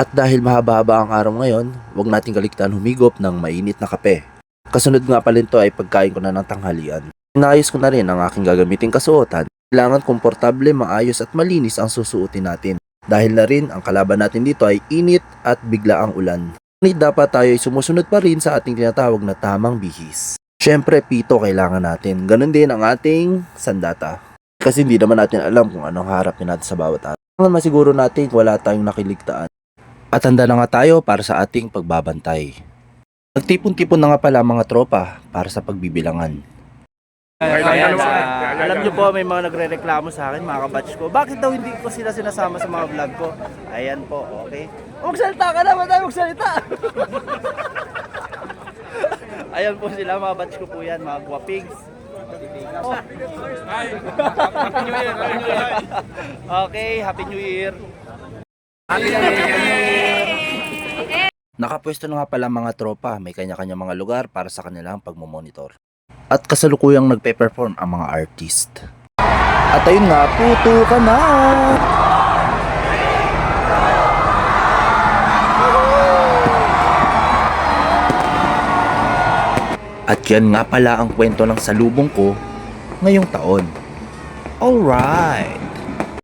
At dahil mahaba-haba ang araw ngayon, huwag nating kaligtaan humigop ng mainit na kape. Kasunod nga pala nito ay pagkain ko na ng tanghalian. Inayos ko na rin ang aking gagamiting kasuotan. Kailangan komportable, maayos at malinis ang susuotin natin. Dahil na rin ang kalaban natin dito ay init at bigla ang ulan. Ngunit dapat tayo ay sumusunod pa rin sa ating tinatawag na tamang bihis. Siyempre, pito kailangan natin. Ganon din ang ating sandata. Kasi hindi naman natin alam kung anong harapin natin sa bawat araw. Kailangan masiguro natin wala tayong nakiligtaan. At handa na nga tayo para sa ating pagbabantay. Nagtipon-tipon na nga pala mga tropa para sa pagbibilangan. Ayan, ah, alam nyo po, may mga nagre-reklamo sa akin, mga kabatch ko. Bakit daw hindi ko sila sinasama sa mga vlog ko? Ayan po, okay. Magsalita ka na, tayo magsalita! Ayan po sila, mga batch ko po yan, mga guwapigs. Oh. okay, Happy New Year! Nakapwesto na nga pala mga tropa, may kanya-kanya mga lugar para sa kanilang pagmumonitor. At kasalukuyang nagpe-perform ang mga artist. At ayun nga, puto ka na! At yan nga pala ang kwento ng salubong ko ngayong taon. Alright!